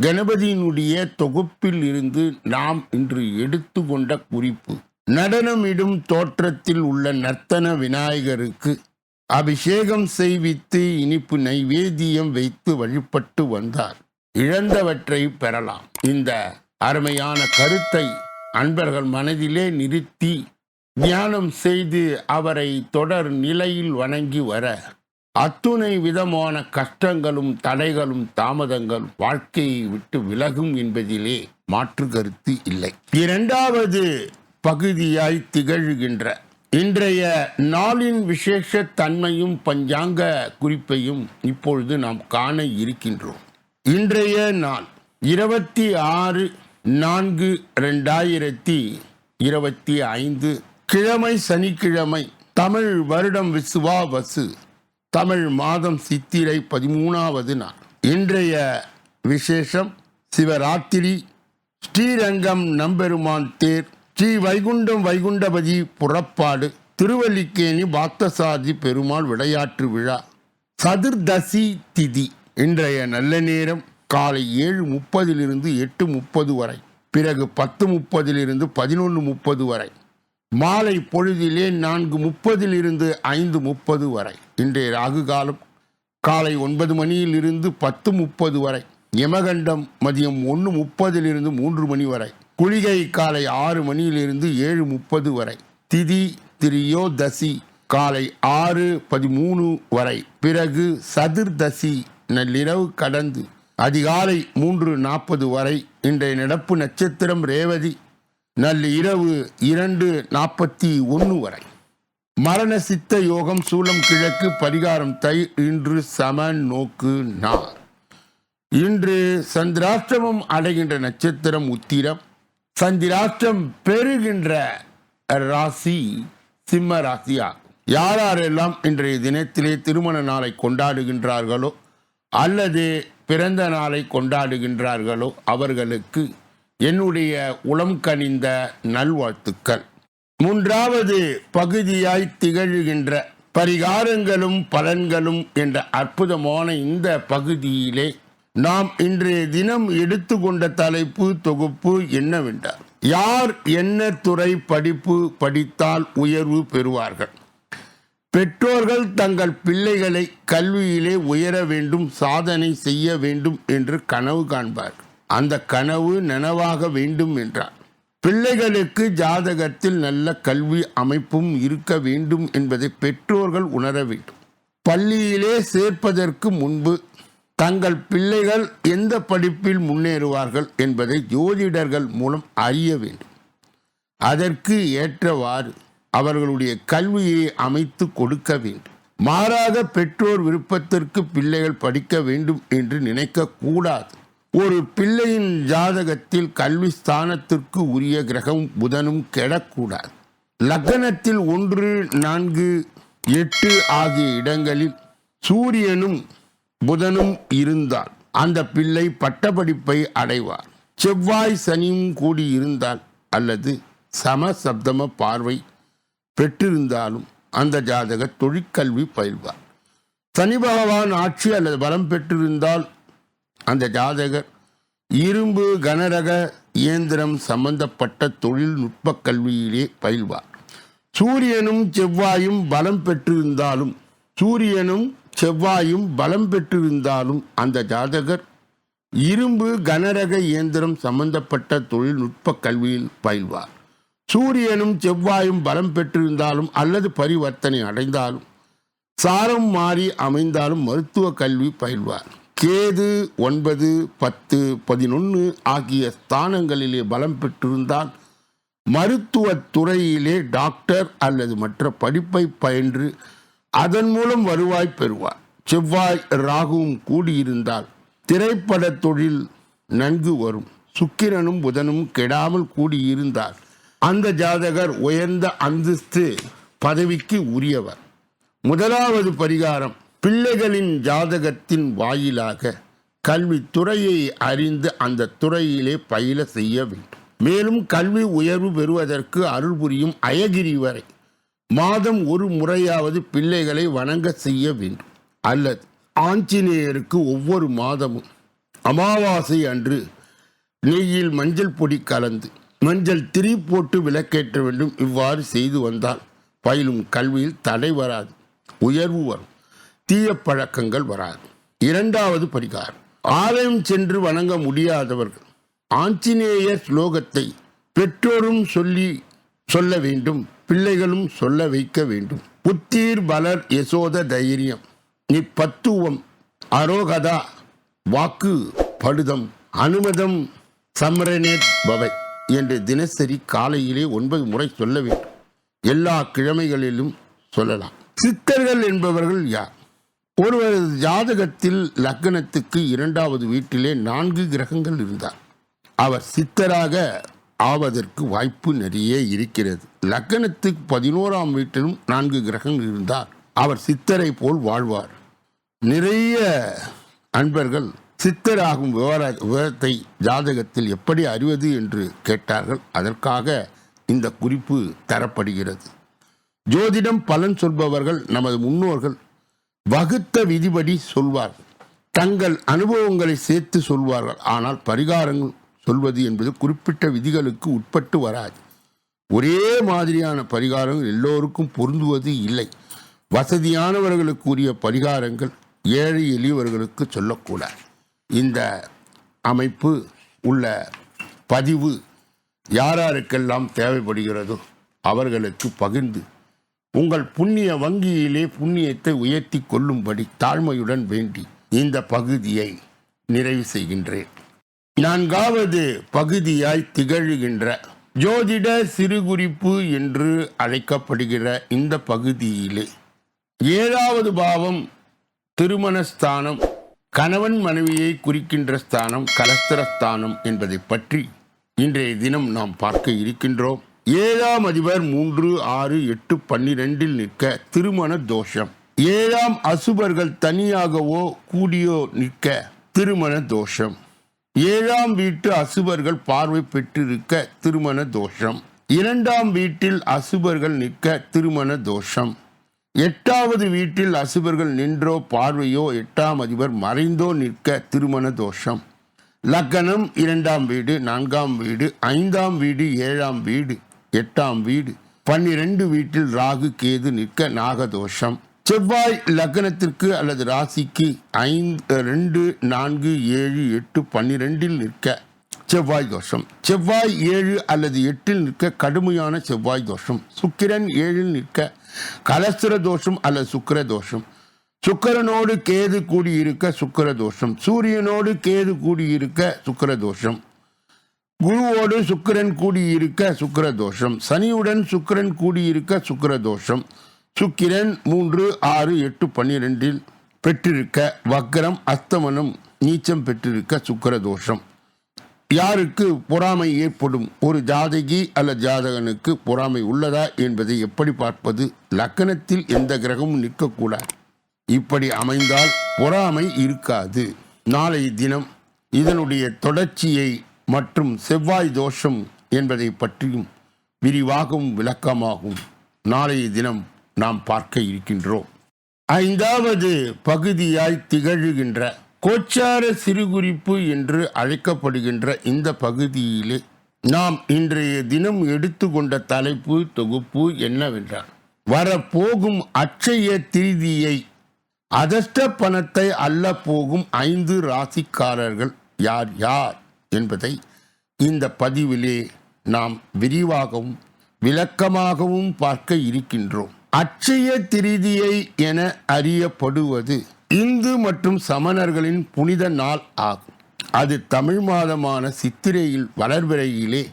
கணபதியினுடைய தொகுப்பில் இருந்து நாம் இன்று எடுத்துக்கொண்ட குறிப்பு. நடனமிடும் தோற்றத்தில் உள்ள நர்த்தன விநாயகருக்கு அபிஷேகம் செய்வித்து இனிப்பு நைவேத்தியம் வைத்து வழிபட்டு வந்தார். இழந்தவற்றை பெறலாம். இந்த அருமையான கருத்தை அன்பர்கள் மனதிலே நிறுத்தி தியானம் செய்து அவரை தொடர் நிலையில் வணங்கி வர அத்துணை விதமான கஷ்டங்களும் தடைகளும் தாமதங்கள் வாழ்க்கையை விட்டு விலகும் என்பதிலே மாற்று கருத்து இல்லை. இரண்டாவது பகுதியாய் திகழ்கின்ற இன்றைய நாளின் விசேஷ தன்மையும் பஞ்சாங்க குறிப்பையும் இப்பொழுது நாம் காண இருக்கின்றோம். இன்றைய நாள் இருபத்தி ஆறு நான்கு ரெண்டாயிரத்தி இருபத்தி ஐந்து கிழமை சனிக்கிழமை தமிழ் வருடம் விசுவா வசு தமிழ் மாதம் சித்திரை பதிமூணாவது நாள். இன்றைய விசேஷம் சிவராத்திரி. ஸ்ரீரங்கம் நம்பெருமான் தேர். ஸ்ரீ வைகுண்டம் வைகுண்டபதி புறப்பாடு. திருவல்லிக்கேணி பார்த்தசாதி பெருமாள் விளையாட்டு விழா. சதுர்தசி திதி. இன்றைய நல்ல நேரம் காலை ஏழு முப்பதிலிருந்து எட்டு முப்பது வரை. பிறகு பத்து முப்பதிலிருந்து பதினொன்று முப்பது வரை. மாலை பொழுதிலே நான்கு முப்பதிலிருந்து ஐந்து முப்பது வரை. இன்றைய ராகு காலம் காலை ஒன்பது மணியிலிருந்து பத்து முப்பது வரை. யமகண்டம் மதியம் ஒன்று முப்பதிலிருந்து மூன்று மணி வரை. குளிகை காலை ஆறு மணியிலிருந்து ஏழு முப்பது வரை. திதி திரியோதசி காலை ஆறு பதிமூணு வரை. பிறகு சதுர்தசி நள்ளிரவு கடந்து அதிகாலை மூன்று நாற்பது வரை. இன்றைய நடப்பு நட்சத்திரம் ரேவதி நல்ல இரவு இரண்டு நாற்பத்தி ஒன்று வரை. மரண சித்த யோகம் சூலம் கிழக்கு பரிகாரம் தை இன்று சம நோக்கு நார் இன்று சந்திராஷ்டிரமம் அடைகின்ற நட்சத்திரம் உத்திரம் சந்திராஷ்டம் பெறுகின்ற ராசி சிம்ம ராசியாகும். யார் யாரெல்லாம் இன்றைய தினத்திலே திருமண நாளை கொண்டாடுகின்றார்களோ அல்லது பிறந்த நாளை கொண்டாடுகின்றார்களோ அவர்களுக்கு என்னுடைய உளம் கனிந்த நல்வாழ்த்துக்கள். மூன்றாவது பகுதியாய் திகழ்கின்ற பரிகாரங்களும் பலன்களும் என்ற அற்புதமான இந்த பகுதியிலே நாம் இன்றைய தினம் எடுத்துக்கொண்ட தலைப்பு தொகுப்பு என்னவென்றால் யார் என்ன துறை படிப்பு படித்தால் உயர்வு பெறுவார்கள்? பெற்றோர்கள் தங்கள் பிள்ளைகளை கல்வியிலே உயர வேண்டும் சாதனை செய்ய வேண்டும் என்று கனவு காண்பார் அந்த கனவு நனவாக வேண்டும் என்றார் பிள்ளைகளுக்கு ஜாதகத்தில் நல்ல கல்வி அமைப்பும் இருக்க வேண்டும் என்பதை பெற்றோர்கள் உணர வேண்டும். பள்ளியிலே சேர்ப்பதற்கு முன்பு தங்கள் பிள்ளைகள் எந்த படிப்பில் முன்னேறுவார்கள் என்பதை ஜோதிடர்கள் மூலம் அறிய வேண்டும். அதற்கு ஏற்றவாறு அவர்களுடைய கல்வியை அமைத்து கொடுக்க வேண்டும். மாறாக பெற்றோர் விருப்பத்திற்கு பிள்ளைகள் படிக்க வேண்டும் என்று நினைக்கக்கூடாது. ஒரு பிள்ளையின் ஜாதகத்தில் கல்வி ஸ்தானத்திற்கு உரிய கிரகம் புதனும் கெடக்கூடாது. லக்னத்தில் ஒன்று நான்கு எட்டு ஆகிய இடங்களில் சூரியனும் புதனும் இருந்தால் அந்த பிள்ளை பட்டப்படிப்பை அடைவார். செவ்வாய் சனியும் கூடி இருந்தால் அல்லது சம சப்தம பார்வை பெற்றிருந்தாலும் அந்த ஜாதக தொழிற்கல்வி பயில்வார். சனி பகவான் ஆட்சி அல்லது பலம் பெற்றிருந்தால் அந்த ஜாதகர் இரும்பு கனரக இயந்திரம் சம்பந்தப்பட்ட தொழில்நுட்ப கல்வியிலே பயில்வார். சூரியனும் செவ்வாயும் பலம் பெற்றிருந்தாலும் சூரியனும் செவ்வாயும் பலம் பெற்றிருந்தாலும் அந்த ஜாதகர் இரும்பு கனரக இயந்திரம் சம்பந்தப்பட்ட தொழில்நுட்ப கல்வியில் பயில்வார். சூரியனும் செவ்வாயும் பலம் பெற்றிருந்தாலும் அல்லது பரிவர்த்தனை அடைந்தாலும் சாரம் மாறி அமைந்தாலும் மருத்துவ கல்வி பயில்வார். கேது ஒன்பது பத்து பதினொன்று ஆகிய ஸ்தானங்களிலே பலம் பெற்றிருந்தால் மருத்துவத் துறையிலே டாக்டர் அல்லது மற்ற படிப்பை பயின்று அதன் மூலம் வருவாய் பெறுவார். செவ்வாய் ராகுவும் கூடியிருந்தால் திரைப்பட தொழில் நன்கு வரும். சுக்கிரனும் புதனும் கெடாமல் கூடியிருந்தால் அந்த ஜாதகர் உயர்ந்த அந்தஸ்து பதவிக்கு உரியவர். முதலாவது பரிகாரம் பிள்ளைகளின் ஜாதகத்தின் வாயிலாக கல்வித்துறையை அறிந்து அந்த துறையிலே பயில செய்ய வேண்டும். மேலும் கல்வி உயர்வு பெறுவதற்கு அருள் புரியும் அயகிரி வரை மாதம் ஒரு முறையாவது பிள்ளைகளை வணங்க செய்ய வேண்டும். அல்லது ஆஞ்சநேயருக்கு ஒவ்வொரு மாதமும் அமாவாசை அன்று நெய்யில் மஞ்சள் பொடி கலந்து மஞ்சள் திரி போட்டு விளக்கேற்ற வேண்டும். இவ்வாறு செய்து வந்தால் பயிலும் கல்வியில் தடை வராது. உயர்வு வரும். தீய பழக்கங்கள் வராது. இரண்டாவது பரிகாரம். ஆலயம் சென்று வணங்க முடியாதவர்கள். ஆஞ்சநேய ஸ்லோகத்தை பெற்றோரும் சொல்லி சொல்ல வேண்டும் பிள்ளைகளும் சொல்ல வைக்க வேண்டும். புத்தீர் பலர் யசோத தைரியம். நிப்பத்துவம் அரோகதா வாக்கு படுதம் அனுமதம் சமரனே பவை என்று தினசரி காலையிலே ஒன்பது முறை சொல்ல வேண்டும். எல்லா கிழமைகளிலும் சொல்லலாம். சித்தர்கள் என்பவர்கள் யார்? ஒருவரது ஜாதகத்தில் லக்னத்துக்கு இரண்டாவது வீட்டிலே நான்கு கிரகங்கள் இருந்தார். அவர் சித்தராக ஆவதற்கு வாய்ப்பு நிறைய இருக்கிறது. லக்னத்துக்கு பதினோராம் வீட்டிலும் நான்கு கிரகங்கள் இருந்தார். அவர் சித்தரை போல் வாழ்வார். நிறைய அன்பர்கள் சித்தராகும் விவர விவரத்தை ஜாதகத்தில் எப்படி அறிவது என்று கேட்டார்கள். அதற்காக இந்த குறிப்பு தரப்படுகிறது. ஜோதிடம் பலன் சொல்பவர்கள் நமது முன்னோர்கள் வகுத்த விதிபடி சொல்வார்கள். தங்கள் அனுபவங்களை சேர்த்து சொல்வார்கள். ஆனால் பரிகாரங்கள் சொல்வது என்பது குறிப்பிட்ட விதிகளுக்கு உட்பட்டு வராது. ஒரே மாதிரியான பரிகாரங்கள் எல்லோருக்கும் பொருந்துவது இல்லை. வசதியானவர்களுக்கு உரிய பரிகாரங்கள் ஏழை எளியவர்களுக்கு சொல்லக்கூடாது. இந்த அமைப்பு உள்ள பதிவு யாராருக்கெல்லாம் தேவைப்படுகிறதோ அவர்களுக்கு பகிர்ந்து உங்கள் புண்ணிய வங்கியிலே புண்ணியத்தை உயர்த்தி கொள்ளும்படி தாழ்மையுடன் வேண்டி இந்த பகுதியை நிறைவு செய்கின்றேன். நான்காவது பகுதியாய் திகழ்கின்ற ஜோதிட சிறுகுறிப்பு என்று அழைக்கப்படுகிற இந்த பகுதியிலே ஏழாவது பாவம் திருமணஸ்தானம் கணவன் மனைவியை குறிக்கின்ற ஸ்தானம் கலஸ்தர ஸ்தானம் என்பதை பற்றி இன்றைய தினம் நாம் பார்க்க இருக்கின்றோம். ஏழாம் அதிபர் மூன்று ஆறு எட்டு பன்னிரெண்டில் நிற்க திருமண தோஷம். ஏழாம் அசுபர்கள் தனியாகவோ கூடியோ நிற்க திருமண தோஷம். ஏழாம் வீட்டு அசுபர்கள் பார்வை பெற்றிருக்க திருமண தோஷம். இரண்டாம் வீட்டில் அசுபர்கள் நிற்க திருமண தோஷம். எட்டாவது வீட்டில் அசுபர்கள் நின்றோ பார்வையோ எட்டாம் அதிபர் மறைந்தோ நிற்க திருமண தோஷம். லக்கணம் இரண்டாம் வீடு நான்காம் வீடு ஐந்தாம் வீடு ஏழாம் வீடு. எட்டாம் வீடு. பன்னிரண்டு வீட்டில் ராகு கேது நிற்க நாகதோஷம். செவ்வாய் லக்னத்திற்கு அல்லது ராசிக்கு ஐந்து ரெண்டு நான்கு ஏழு எட்டு பன்னிரெண்டில் நிற்க செவ்வாய் தோஷம். செவ்வாய் ஏழு அல்லது எட்டில் நிற்க கடுமையான செவ்வாய் தோஷம். சுக்கிரன் ஏழில் நிற்க கலஸ்திர தோஷம் அல்லது சுக்கிர தோஷம். சுக்கிரனோடு கேது கூடியிருக்க சுக்கிர தோஷம். சூரியனோடு கேது கூடியிருக்க சுக்கிர தோஷம். குருவோடு சுக்கிரன் கூடியிருக்க சுக்கிர தோஷம் சனியுடன் சுக்கிரன் கூடியிருக்க சுக்கிர தோஷம் சுக்கிரன் மூன்று ஆறு எட்டு பன்னிரெண்டில் பெற்றிருக்க வக்கரம் அஸ்தமனம் நீச்சம் பெற்றிருக்க சுக்கிர தோஷம் யாருக்கு பொறாமை ஏற்படும்? ஒரு ஜாதகி அல்ல ஜாதகனுக்கு பொறாமை உள்ளதா என்பதை எப்படி பார்ப்பது? லக்கணத்தில் எந்த கிரகமும் நிற்கக்கூடாது. இப்படி அமைந்தால் பொறாமை இருக்காது. நாளை தினம் இதனுடைய தொடர்ச்சியை மற்றும் செவ்வாய் தோஷம் என்பதை பற்றியும் விரிவாகவும் விளக்கமாகவும் நாளைய தினம் நாம் பார்க்க இருக்கின்றோம். ஐந்தாவது பகுதியாய் திகழ்கின்ற கோச்சார சிறுகுறிப்பு என்று அழைக்கப்படுகின்ற இந்த பகுதியிலே நாம் இன்றைய தினம் எடுத்துக்கொண்ட தலைப்பு தொகுப்பு என்னவென்றால் வரப்போகும் அச்சய திருதியை அதஷ்ட பணத்தை அல்ல போகும் ஐந்து ராசிக்காரர்கள் யார் யார்? என்பதை இந்த பதிவிலே நாம் விரிவாகவும் விளக்கமாகவும் பார்க்க இருக்கின்றோம். அச்சய திருதியை என அறியப்படுவது இந்து மற்றும் சமணர்களின் புனித நாள் ஆகும். அது தமிழ் மாதமான சித்திரையில் வளர்பிறையிலே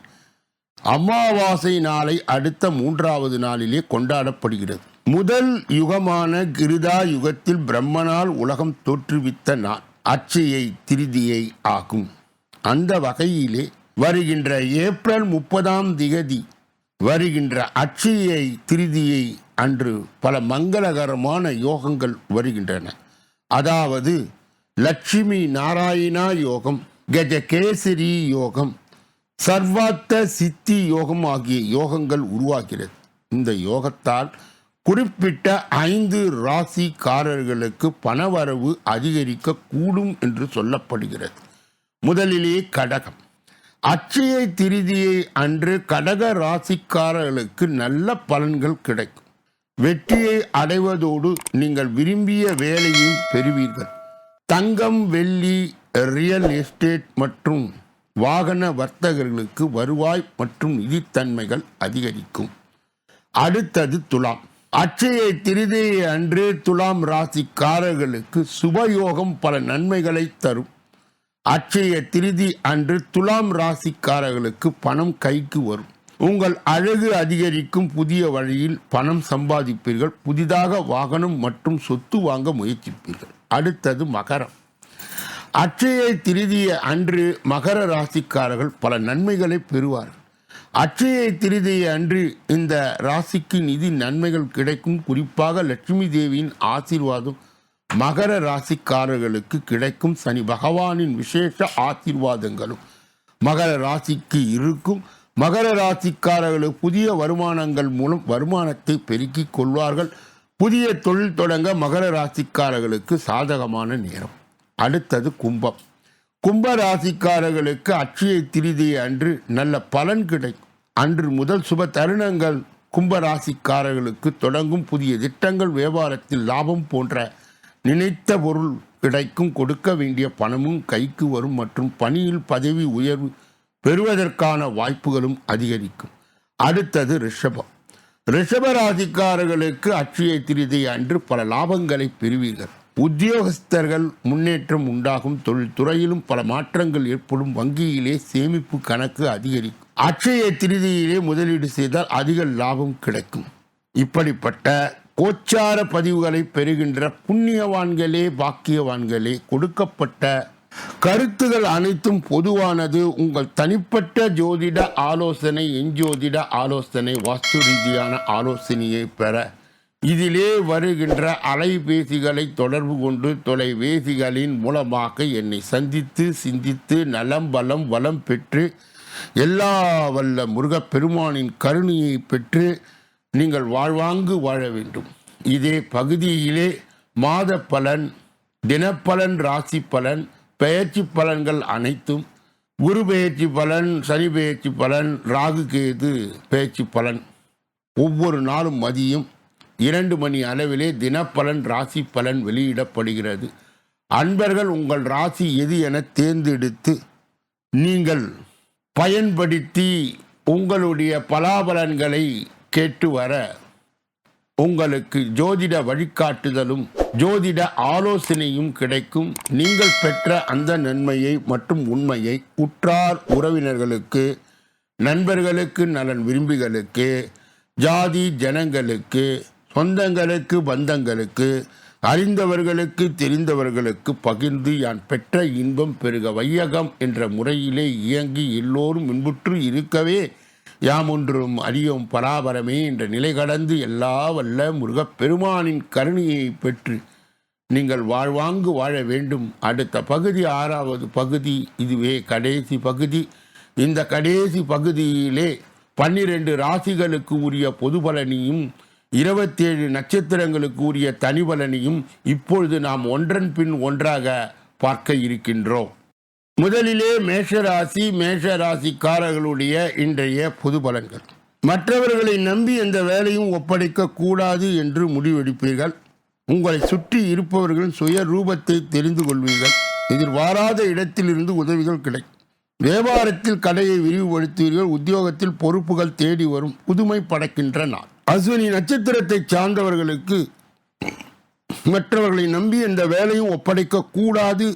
அமாவாசை நாளை அடுத்த மூன்றாவது நாளிலே கொண்டாடப்படுகிறது. முதல் யுகமான கிருதா யுகத்தில் பிரம்மனால் உலகம் தோற்றுவித்த நாள் அச்சையை திருதியை ஆகும். அந்த வகையிலே வருகின்ற ஏப்ரல் முப்பதாம் திகதி வருகின்ற அட்சயை திருதியை அன்று பல மங்களகரமான யோகங்கள் வருகின்றன. அதாவது லட்சுமி நாராயணா யோகம் கஜகேசரி யோகம் சர்வாத்த சித்தி யோகம் ஆகிய யோகங்கள் உருவாகிறது. இந்த யோகத்தால் குறிப்பிட்ட ஐந்து ராசிக்காரர்களுக்கு பணவரவு அதிகரிக்க கூடும் என்று சொல்லப்படுகிறது. முதலிலே கடகம். அச்சய திருதியை அன்று கடக ராசிக்காரர்களுக்கு நல்ல பலன்கள் கிடைக்கும். வெற்றியை அடைவதோடு நீங்கள் விரும்பிய வேலையும் பெறுவீர்கள். தங்கம் வெள்ளி ரியல் எஸ்டேட் மற்றும் வாகன வர்த்தகர்களுக்கு வருவாய் மற்றும் நிதித்தன்மைகள் அதிகரிக்கும். அடுத்தது துலாம். அட்சய திருதியை அன்று துலாம் ராசிக்காரர்களுக்கு சுபயோகம் பல நன்மைகளை தரும். அச்சய திருதி அன்று துலாம் ராசிக்காரர்களுக்கு பணம் கைக்கு வரும். உங்கள் அழகு அதிகரிக்கும் புதிய வழியில் பணம் சம்பாதிப்பீர்கள். புதிதாக வாகனம் மற்றும் சொத்து வாங்க முயற்சிப்பீர்கள். அடுத்தது மகரம். அச்சய திருதிய அன்று மகர ராசிக்காரர்கள் பல நன்மைகளை பெறுவார்கள். அச்சய திருதிய அன்று இந்த ராசிக்கு நிதி நன்மைகள் கிடைக்கும். குறிப்பாக லட்சுமி தேவியின் ஆசீர்வாதம் மகர ராசிக்காரர்களுக்கு கிடைக்கும் சனி பகவானின் விசேஷ ஆசீர்வாதங்களும் மகர ராசிக்கு இருக்கும். மகர ராசிக்காரர்களுக்கு புதிய வருமானங்கள் மூலம் வருமானத்தை பெருக்கிக் கொள்வார்கள். புதிய தொழில் தொடங்க மகர ராசிக்காரர்களுக்கு சாதகமான நேரம். அடுத்தது கும்பம். கும்ப ராசிக்காரர்களுக்கு அட்சய திருதி அன்று நல்ல பலன் கிடைக்கும். அன்று முதல் சுப தருணங்கள் கும்ப ராசிக்காரர்களுக்கு தொடங்கும். புதிய திட்டங்கள் வியாபாரத்தில் லாபம் போன்ற நினைத்த பொருள் கிடைக்கும் கொடுக்க வேண்டிய பணமும் கைக்கு வரும் மற்றும் பணியில் பதவி உயர்வு பெறுவதற்கான வாய்ப்புகளும் அதிகரிக்கும். அடுத்தது ரிஷபம். ரிஷப அட்சய திருதி அன்று பல லாபங்களை பெறுவீர்கள். உத்தியோகஸ்தர்கள் முன்னேற்றம் உண்டாகும் தொழில்துறையிலும் பல மாற்றங்கள் ஏற்படும் வங்கியிலே சேமிப்பு கணக்கு அதிகரிக்கும். அட்சய திருதியிலே முதலீடு செய்தால் அதிக லாபம் கிடைக்கும். இப்படிப்பட்ட கோச்சார பதிவுகளை பெறுகின்ற புண்ணியவான்களே பாக்கியவான்களே கொடுக்கப்பட்ட கருத்துகள் அனைத்தும் பொதுவானது. உங்கள் தனிப்பட்ட ஜோதிட ஆலோசனை எஞ்சோதிட ஆலோசனை வாஸ்து ரீதியான ஆலோசனையை பெற இதிலே வருகின்ற அலைபேசிகளை தொடர்பு கொண்டு தொலைபேசிகளின் மூலமாக என்னை சந்தித்து சிந்தித்து நலம் பலம் வளம் பெற்று எல்லா வல்ல முருகப்பெருமானின் கருணையை பெற்று நீங்கள் வாழ்வாங்கு வாழ வேண்டும். இதே பகுதியிலே மாத பலன் தினப்பலன் ராசி பலன் பெயர்ச்சி பலன்கள் அனைத்தும் குரு பெயர்ச்சி பலன் சனி பெயர்ச்சி பலன் ராகு கேது பெயர்ச்சி பலன் ஒவ்வொரு நாளும் மதியம் இரண்டு மணி அளவிலே தினப்பலன் ராசி பலன் வெளியிடப்படுகிறது. அன்பர்கள் உங்கள் ராசி எது என தேர்ந்தெடுத்து நீங்கள் பயன்படுத்தி உங்களுடைய பலாபலன்களை கேட்டு வர உங்களுக்கு ஜோதிட வழிகாட்டுதலும் ஜோதிட ஆலோசனையும் கிடைக்கும். நீங்கள் பெற்ற அந்த நன்மையை மற்றும் உண்மையை உற்றார் உறவினர்களுக்கு நண்பர்களுக்கு நலன் விரும்பிகளுக்கு ஜாதி ஜனங்களுக்கு சொந்தங்களுக்கு பந்தங்களுக்கு அறிந்தவர்களுக்கு தெரிந்தவர்களுக்கு பகிர்ந்து யான் பெற்ற இன்பம் பெருக வையகம் என்ற முறையிலே இயங்கி எல்லோரும் இன்புற்று இருக்கவே யாம் ஒன்றும் அறியோம் பராபரமே என்ற நிலை கடந்து எல்லா வல்ல முருகப்பெருமானின் கருணையை பெற்று நீங்கள் வாழ்வாங்கு வாழ வேண்டும். அடுத்த பகுதி ஆறாவது பகுதி இதுவே கடைசி பகுதி. இந்த கடைசி பகுதியிலே பன்னிரண்டு ராசிகளுக்கு உரிய பொது பலனையும் இருபத்தேழு நட்சத்திரங்களுக்கு உரிய தனி பலனையும் இப்பொழுது நாம் ஒன்றன் பின் ஒன்றாக பார்க்க இருக்கின்றோம். முதலிலே மேஷராசி மேஷராசிக்காரர்களுடைய இன்றைய பொது பலன்கள். மற்றவர்களை நம்பி எந்த வேலையும் ஒப்படைக்க கூடாது என்று முடிவெடுப்பீர்கள். உங்களை சுற்றி இருப்பவர்களின் சுய ரூபத்தை தெரிந்து கொள்வீர்கள். எதிர்பாராத இடத்திலிருந்து உதவிகள் கிடைக்கும். வியாபாரத்தில் கடையை விரிவுபடுத்துவீர்கள். உத்தியோகத்தில் பொறுப்புகள் தேடி வரும். புதுமை படைக்கின்ற நாள். அஸ்வினி நட்சத்திரத்தை சார்ந்தவர்களுக்கு மற்றவர்களை நம்பி எந்த வேலையும் ஒப்படைக்க கூடாது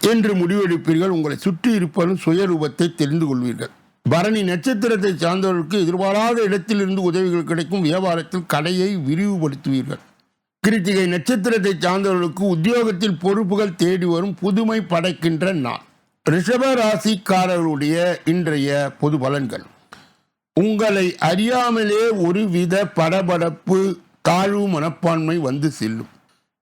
என்று முடிவெடுப்பீர்கள். உங்களை சுற்றி இருப்பதும் சுயரூபத்தை தெரிந்து கொள்வீர்கள். பரணி நட்சத்திரத்தை சார்ந்தவர்களுக்கு எதிர்பாராத இடத்திலிருந்து உதவிகள் கிடைக்கும் வியாபாரத்தில் கடையை விரிவுபடுத்துவீர்கள். கிருத்திகை நட்சத்திரத்தை சார்ந்தவர்களுக்கு உத்தியோகத்தில் பொறுப்புகள் தேடி வரும் புதுமை படைக்கின்ற நாள். ரிஷப ராசிக்காரர்களுடைய இன்றைய பொது பலன்கள். உங்களை அறியாமலே ஒருவித படபடப்பு தாழ்வு மனப்பான்மை வந்து செல்லும்.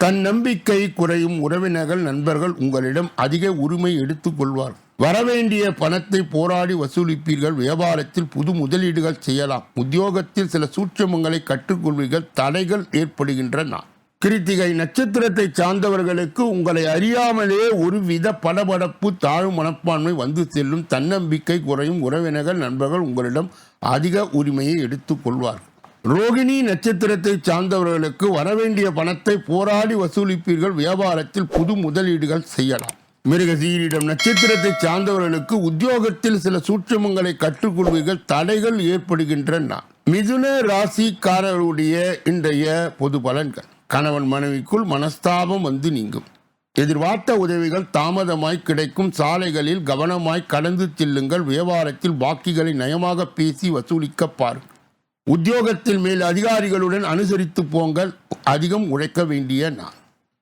தன்னம்பிக்கை குறையும் உறவினர்கள் நண்பர்கள் உங்களிடம் அதிக உரிமை எடுத்துக்கொள்வார் வரவேண்டிய பணத்தை போராடி வசூலிப்பீர்கள். வியாபாரத்தில் புது முதலீடுகள் செய்யலாம். உத்தியோகத்தில் சில சூட்சமங்களை கற்றுக்கொள்வீர்கள். தடைகள் ஏற்படுகின்றன. கிருத்திகை நட்சத்திரத்தை சார்ந்தவர்களுக்கு உங்களை அறியாமலே ஒருவித படபடப்பு தாழ்வு மனப்பான்மை வந்து செல்லும். தன்னம்பிக்கை குறையும் உறவினர்கள் நண்பர்கள் உங்களிடம் அதிக உரிமையை எடுத்துக்கொள்வார்கள் ரோகிணி நட்சத்திரத்தை சார்ந்தவர்களுக்கு வரவேண்டிய பணத்தை போராடி வசூலிப்பீர்கள். வியாபாரத்தில் புது முதலீடுகள் செய்யலாம். மிருகசீரிடம் நட்சத்திரத்தை சார்ந்தவர்களுக்கு உத்தியோகத்தில் சில சூட்சமங்களை கற்றுக்கொள்வீர்கள். தடைகள் ஏற்படுகின்றன. மிதுன ராசிக்காரர்களுடைய இன்றைய பொது பலன்கள். கணவன் மனைவிக்குள் மனஸ்தாபம் வந்து நீங்கும். எதிர்பார்த்த உதவிகள் தாமதமாய் கிடைக்கும். சாலைகளில் கவனமாய் கடந்து செல்லுங்கள். வியாபாரத்தில் பாக்கிகளை நயமாக பேசி வசூலிக்க பாருங்கள். உத்தியோகத்தின் மேல் அதிகாரிகளுடன் அனுசரித்து போங்கள் அதிகம் உழைக்க வேண்டிய நான்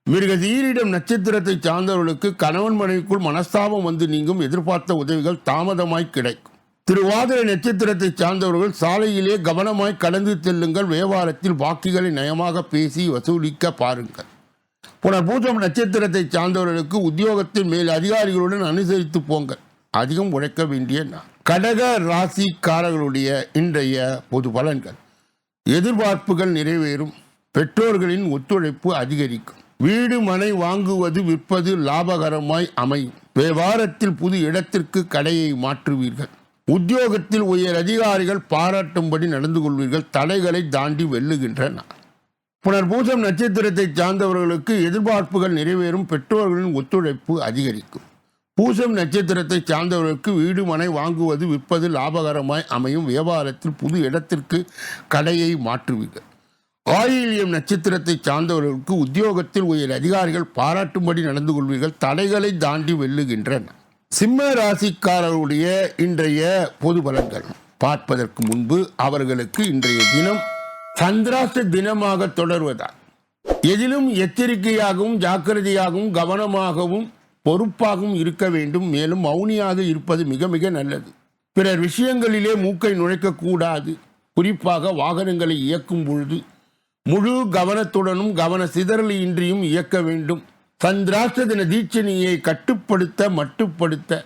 மிருகதீரிடம் நட்சத்திரத்தை சார்ந்தவர்களுக்கு கணவன் மனைவிக்குள் மனஸ்தாபம் வந்து நீங்கும் எதிர்பார்த்த உதவிகள் தாமதமாய் கிடைக்கும். திருவாதிரை நட்சத்திரத்தை சார்ந்தவர்கள் சாலையிலே கவனமாய் கடந்து செல்லுங்கள் வியாபாரத்தில் பாக்கிகளை நயமாக பேசி வசூலிக்க பாருங்கள். புனர்பூஜம் நட்சத்திரத்தை சார்ந்தவர்களுக்கு உத்தியோகத்தின் மேல் அதிகாரிகளுடன் அனுசரித்து போங்கள் அதிகம் உழைக்க வேண்டிய நான் கடக ராசிக்காரர்களுடைய இன்றைய பொது பலன்கள். எதிர்பார்ப்புகள் நிறைவேறும். பெற்றோர்களின் ஒத்துழைப்பு அதிகரிக்கும். வீடு மனை வாங்குவது விற்பது லாபகரமாய் அமையும். வாரத்தில் புது இடத்திற்கு கடையை மாற்றுவீர்கள். உத்தியோகத்தில் உயர் அதிகாரிகள் பாராட்டும்படி நடந்து கொள்வீர்கள். தடைகளை தாண்டி வெல்லுகின்றன. புனர்பூசம் நட்சத்திரத்தை சார்ந்தவர்களுக்கு எதிர்பார்ப்புகள் நிறைவேறும். பெற்றோர்களின் ஒத்துழைப்பு அதிகரிக்கும். பூசம் நட்சத்திரத்தை சார்ந்தவர்களுக்கு வீடு மனை வாங்குவது விற்பது லாபகரமாய் அமையும். வியாபாரத்தில் புது இடத்திற்கு கடையை மாற்றுவீர்கள் ஆயிலியம் நட்சத்திரத்தை சார்ந்தவர்களுக்கு உத்தியோகத்தில் உயர் அதிகாரிகள் பாராட்டும்படி நடந்து கொள்வீர்கள். தடைகளை தாண்டி வெல்லுகின்றன. சிம்ம ராசிக்காரருடைய இன்றைய பொது பலன்கள். பார்ப்பதற்கு முன்பு அவர்களுக்கு இன்றைய தினம் சந்திராஷ்ட தினமாக தொடர்வதால் எதிலும் எச்சரிக்கையாகவும் ஜாக்கிரதையாகவும் கவனமாகவும் பொறுப்பாகவும் இருக்க வேண்டும். மேலும் மௌனியாக இருப்பது மிக மிக நல்லது. பிறர் விஷயங்களிலே மூக்கை நுழைக்கக்கூடாது. குறிப்பாக வாகனங்களை இயக்கும் பொழுது முழு கவனத்துடனும் கவன சிதறலின்றியும் இயக்க வேண்டும். சந்திராஷ்ட தின தீட்சணியை கட்டுப்படுத்த மட்டுப்படுத்த.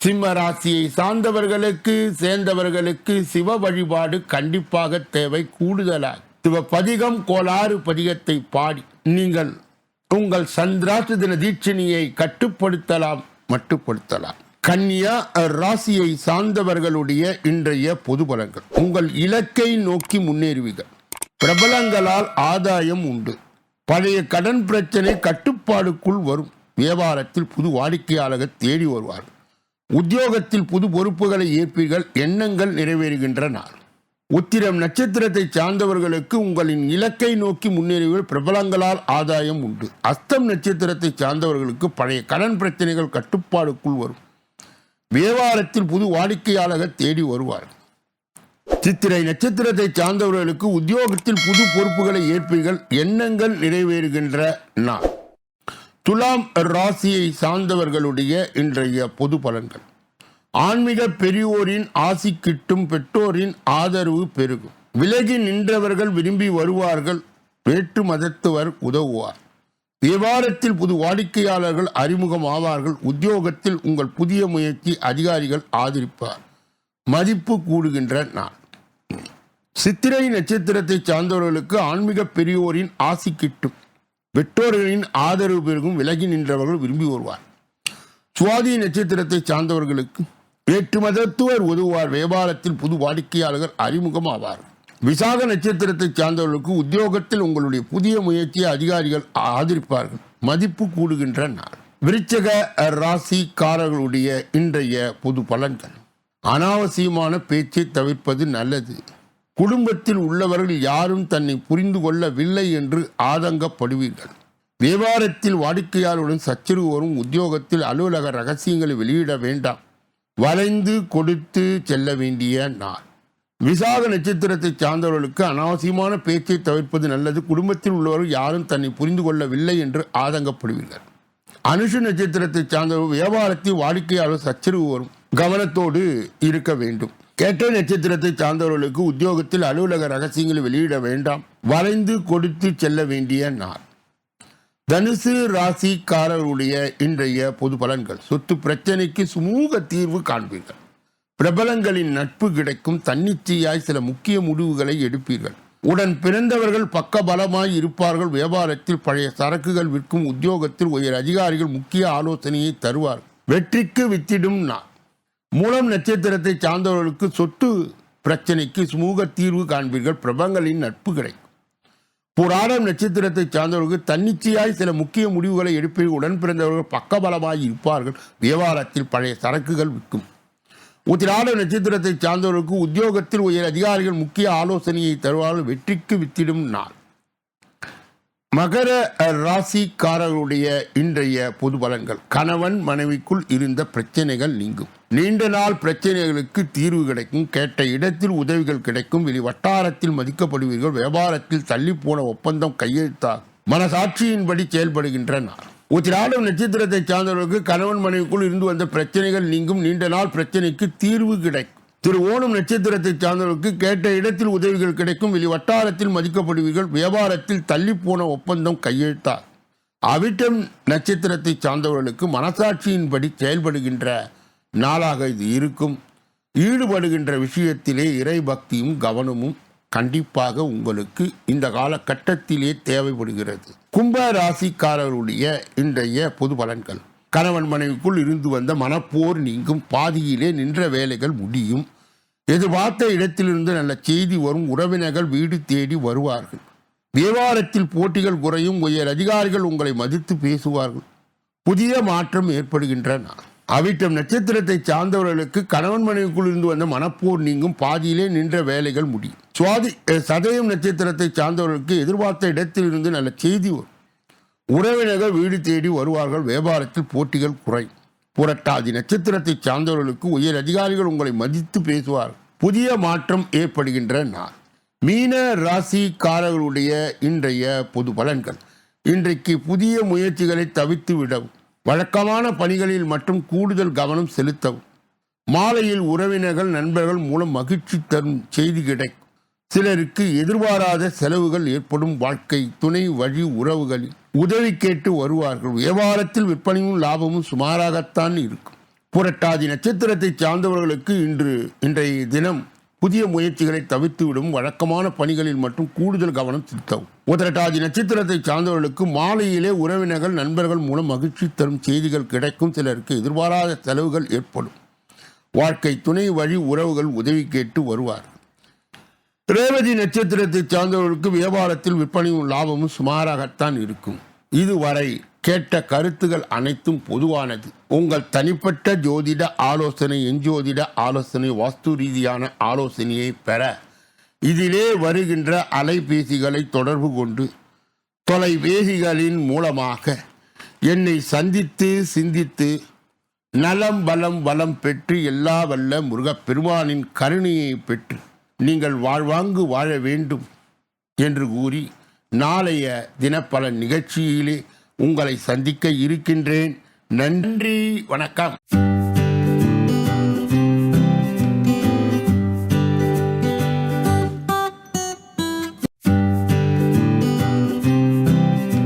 சிம்ம ராசியை சார்ந்தவர்களுக்கு சேர்ந்தவர்களுக்கு சிவ வழிபாடு கண்டிப்பாக தேவை. கூடுதலாக சிவ பதிகம் கோளாறு பதிகத்தை பாடி நீங்கள் உங்கள் சந்திராஷ்ட தின தீட்சணியை கட்டுப்படுத்தலாம் மட்டுப்படுத்தலாம். கன்னியா ராசியை சார்ந்தவர்களுடைய இன்றைய பொது பலன்கள். உங்கள் இலக்கை நோக்கி முன்னேறுவீர்கள். பிரபலங்களால் ஆதாயம் உண்டு. பழைய கடன் பிரச்சனை கட்டுப்பாடுக்குள் வரும். வியாபாரத்தில் புது வாடிக்கையாளர்கள் தேடி வருவார்கள். உத்தியோகத்தில் புது பொறுப்புகளை ஏற்பீர்கள். எண்ணங்கள் நிறைவேறுகின்ற நாள் உத்திரம் நட்சத்திரத்தை சார்ந்தவர்களுக்கு உங்களின் இலக்கை நோக்கி முன்னேறியவர் பிரபலங்களால் ஆதாயம் உண்டு. அஸ்தம் நட்சத்திரத்தை சார்ந்தவர்களுக்கு பழைய கடன் பிரச்சனைகள் கட்டுப்பாடுக்குள் வரும். வியாபாரத்தில் புது வாடிக்கையாளர்கள் தேடி வருவார்கள் சித்திரை நட்சத்திரத்தை சார்ந்தவர்களுக்கு உத்தியோகத்தில் புது பொறுப்புகளை ஏற்பீர்கள். எண்ணங்கள் நிறைவேறுகின்ற நாள். துலாம் ராசியை சார்ந்தவர்களுடைய இன்றைய பொது பலன்கள். ஆன்மீக பெரியோரின் ஆசி கிட்டும் பெற்றோரின் ஆதரவு பெருகும். விலகி நின்றவர்கள் விரும்பி வருவார்கள். வேற்று மதத்துவர் உதவுவார். வியாபாரத்தில் புது வாடிக்கையாளர்கள் அறிமுகம் ஆவார்கள் உத்தியோகத்தில் உங்கள் புதிய முயற்சி அதிகாரிகள் ஆதரிப்பார். மதிப்பு கூடுகின்ற நாள். சித்திரை நட்சத்திரத்தை சார்ந்தவர்களுக்கு ஆன்மீக பெரியோரின் ஆசி கிட்டும் பெற்றோர்களின் ஆதரவு பெருகும். விலகி நின்றவர்கள் விரும்பி வருவார். சுவாதி நட்சத்திரத்தை சார்ந்தவர்களுக்கு வேற்று மதத்துவர் உதவுவார் வியாபாரத்தில் புது வாடிக்கையாளர்கள் அறிமுகமாவார். விசாக நட்சத்திரத்தை சார்ந்தவர்களுக்கு உத்தியோகத்தில் உங்களுடைய புதிய முயற்சியை அதிகாரிகள் ஆதரிப்பார்கள். மதிப்பு கூடுகின்ற நாள் விருச்சக ராசிக்காரர்களுடைய இன்றைய பொது பலன்கள். அனாவசியமான பேச்சை தவிர்ப்பது நல்லது. குடும்பத்தில் உள்ளவர்கள் யாரும் தன்னை புரிந்து கொள்ளவில்லை என்று ஆதங்கப்படுவீர்கள். வியாபாரத்தில் வாடிக்கையாளருடன் சச்சரவு வரும். உத்தியோகத்தில் அலுவலக ரகசியங்களை வெளியிட வேண்டாம். வளைந்து கொடுத்து செல்ல வேண்டிய நாள். விசாக நட்சத்திரத்தை சார்ந்தவர்களுக்கு அனாவசியமான பேச்சை தவிர்ப்பது நல்லது. குடும்பத்தில் உள்ளவர்கள் யாரும் தன்னை புரிந்து கொள்ளவில்லை என்று ஆதங்கப்படுவீர்கள். அனுஷ நட்சத்திரத்தை சார்ந்தவர்கள் வியாபாரத்தில் வாடிக்கையாளர் சச்சரவு வரும் கவனத்தோடு இருக்க வேண்டும். கேட்ட நட்சத்திரத்தை சார்ந்தவர்களுக்கு உத்தியோகத்தில் அலுவலக ரகசியங்களை வெளியிட வேண்டாம். வளைந்து கொடுத்து செல்ல வேண்டிய நாள். தனுசு ராசிக்காரர்களுடைய இன்றைய பொது பலன்கள். சொத்து பிரச்சனைக்கு சுமூக தீர்வு காண்பீர்கள். பிரபலங்களின் நட்பு கிடைக்கும் தன்னிச்சையாய் சில முக்கிய முடிவுகளை எடுப்பீர்கள். உடன் பிறந்தவர்கள் பக்க பலமாய் இருப்பார்கள் வியாபாரத்தில் பழைய சரக்குகள் விற்கும் உத்தியோகத்தில் உயர் அதிகாரிகள் முக்கிய ஆலோசனையை தருவார். வெற்றிக்கு வித்திடும் நான் மூலம் நட்சத்திரத்தை சார்ந்தவர்களுக்கு சொத்து பிரச்சனைக்கு சுமூக தீர்வு காண்பீர்கள் பிரபலங்களின் நட்பு கிடைக்கும். புராணம் நட்சத்திரத்தை சார்ந்தவர்கள் தன்னிச்சையாய் சில முக்கிய முடிவுகளை எடுப்பீர்கள் உடன் பிறந்தவர்கள் பக்கபலமாய் இருப்பார்கள். வியாபாரத்தில் பழைய சரக்குகள் விற்கும். உத்திராட நட்சத்திரத்தை சார்ந்தவர்களுக்கு உத்தியோகத்தில் உயர் அதிகாரிகள் முக்கிய ஆலோசனையை தருவார்கள். வெற்றிக்கு வித்திடும் நாள். மகர ராசிக்காரர்களுடைய இன்றைய பொது பலன்கள். கணவன் மனைவிக்குள் இருந்த பிரச்சனைகள் நீங்கும். நீண்ட நாள் பிரச்சனைகளுக்கு தீர்வு கிடைக்கும். கேட்ட இடத்தில் உதவிகள் கிடைக்கும். வெளி வட்டாரத்தில் மதிக்கப்படுவீர்கள். வியாபாரத்தில் தள்ளி போன ஒப்பந்தம் கையெழுத்தாகும் மனசாட்சியின்படி செயல்படுகின்ற உத்திராடம் நட்சத்திரத்தை சார்ந்தவர்களுக்கு கணவன் மனைவிக்குள் இருந்து வந்த பிரச்சனைகள் நீங்கும். நீண்ட நாள் பிரச்சனைக்கு தீர்வு கிடைக்கும். திரு ஓணம் நட்சத்திரத்தை சார்ந்தவர்களுக்கு கேட்ட இடத்தில் உதவிகள் கிடைக்கும். வெளி வட்டாரத்தில் மதிக்கப்படுவீர்கள். வியாபாரத்தில் தள்ளி போன ஒப்பந்தம் கையெழுத்தார். அவிட்டம் நட்சத்திரத்தை சார்ந்தவர்களுக்கு மனசாட்சியின்படி செயல்படுகின்ற நாளாக இது இருக்கும். ஈடுபடுகின்ற விஷயத்திலே இறை பக்தியும் கவனமும் கண்டிப்பாக உங்களுக்கு இந்த காலகட்டத்திலே தேவைப்படுகிறது. கும்ப ராசிக்காரர்களுடைய இன்றைய பொது பலன்கள். கணவன் மனைவிக்குள் இருந்து வந்த மனப்போர் நீங்கும். பாதியிலே நின்ற வேலைகள் முடியும். எதிர்பார்த்த இடத்திலிருந்து நல்ல செய்தி வரும். உறவினர்கள் வீடு தேடி வருவார்கள். வியாபாரத்தில் போட்டிகள் குறையும். உயர் அதிகாரிகள் உங்களை மதித்து பேசுவார்கள். புதிய மாற்றம் ஏற்படுகின்றன. அவிட்டம் நட்சத்திரத்தை சார்ந்தவர்களுக்கு கணவன் மனைவிக்குள் இருந்து வந்த மனப்போர் நீங்கும். பாதியிலே நின்ற வேலைகள் முடியும். சுவாதி சதயம் நட்சத்திரத்தை சார்ந்தவர்களுக்கு எதிர்பார்த்த இடத்திலிருந்து நல்ல செய்தி வரும். உறவினர்கள் வீடு தேடி வருவார்கள். வியாபாரத்தில் போட்டிகள் குறை. புரட்டாதி நட்சத்திரத்தை சார்ந்தவர்களுக்கு உயர் அதிகாரிகள் உங்களை மதித்து பேசுவார். புதிய மாற்றம் ஏற்படுகின்ற நாள். மீன ராசிக்காரர்களுடைய இன்றைய பொது பலன்கள். இன்றைக்கு புதிய முயற்சிகளை தவித்து விடவும் வழக்கமான பணிகளில் மட்டும் கூடுதல் கவனம் செலுத்தவும் மாலையில் உறவினர்கள் நண்பர்கள் மூலம் மகிழ்ச்சி தரும் செய்தி கிடைக்கும். சிலருக்கு எதிர்பாராத செலவுகள் ஏற்படும் வாழ்க்கை துணை வழி உறவுகளில் உதவி கேட்டு வருவார்கள். வியாபாரத்தில் விற்பனையும் லாபமும் சுமாராகத்தான் இருக்கும். புரட்டாதி நட்சத்திரத்தை சார்ந்தவர்களுக்கு இன்று இன்றைய தினம் புதிய முயற்சிகளை தவிர்த்துவிடும் வழக்கமான பணிகளில் மட்டும் கூடுதல் கவனம் செலுத்தவும். உதரட்டாதி நட்சத்திரத்தை சார்ந்தவர்களுக்கு மாலையிலே உறவினர்கள் நண்பர்கள் மூலம் மகிழ்ச்சி தரும் செய்திகள் கிடைக்கும். சிலருக்கு எதிர்பாராத செலவுகள் ஏற்படும். வாழ்க்கை துணை வழி உறவுகள் உதவி கேட்டு வருவார்கள். ரேவதி நட்சத்திரத்தை சார்ந்தவர்களுக்கு வியாபாரத்தில் விற்பனையும் லாபமும் சுமாராகத்தான் இருக்கும். இதுவரை கேட்ட கருத்துகள் அனைத்தும் பொதுவானது. உங்கள் தனிப்பட்ட ஜோதிட ஆலோசனை எஞ்சோதிட ஆலோசனை வாஸ்து ரீதியான ஆலோசனையை பெற இதிலே வருகின்ற அலைபேசிகளை தொடர்பு கொண்டு தொலைபேசிகளின் மூலமாக என்னை சந்தித்து சிந்தித்து நலம் பலம் வளம் பெற்று எல்லா வல்ல முருகப்பெருமானின் கருணையை பெற்று நீங்கள் வாழ்வாங்கு வாழ வேண்டும் என்று கூறி நாளைய தினப்பல நிகழ்ச்சியிலே உங்களை சந்திக்க இருக்கின்றேன். நன்றி வணக்கம்.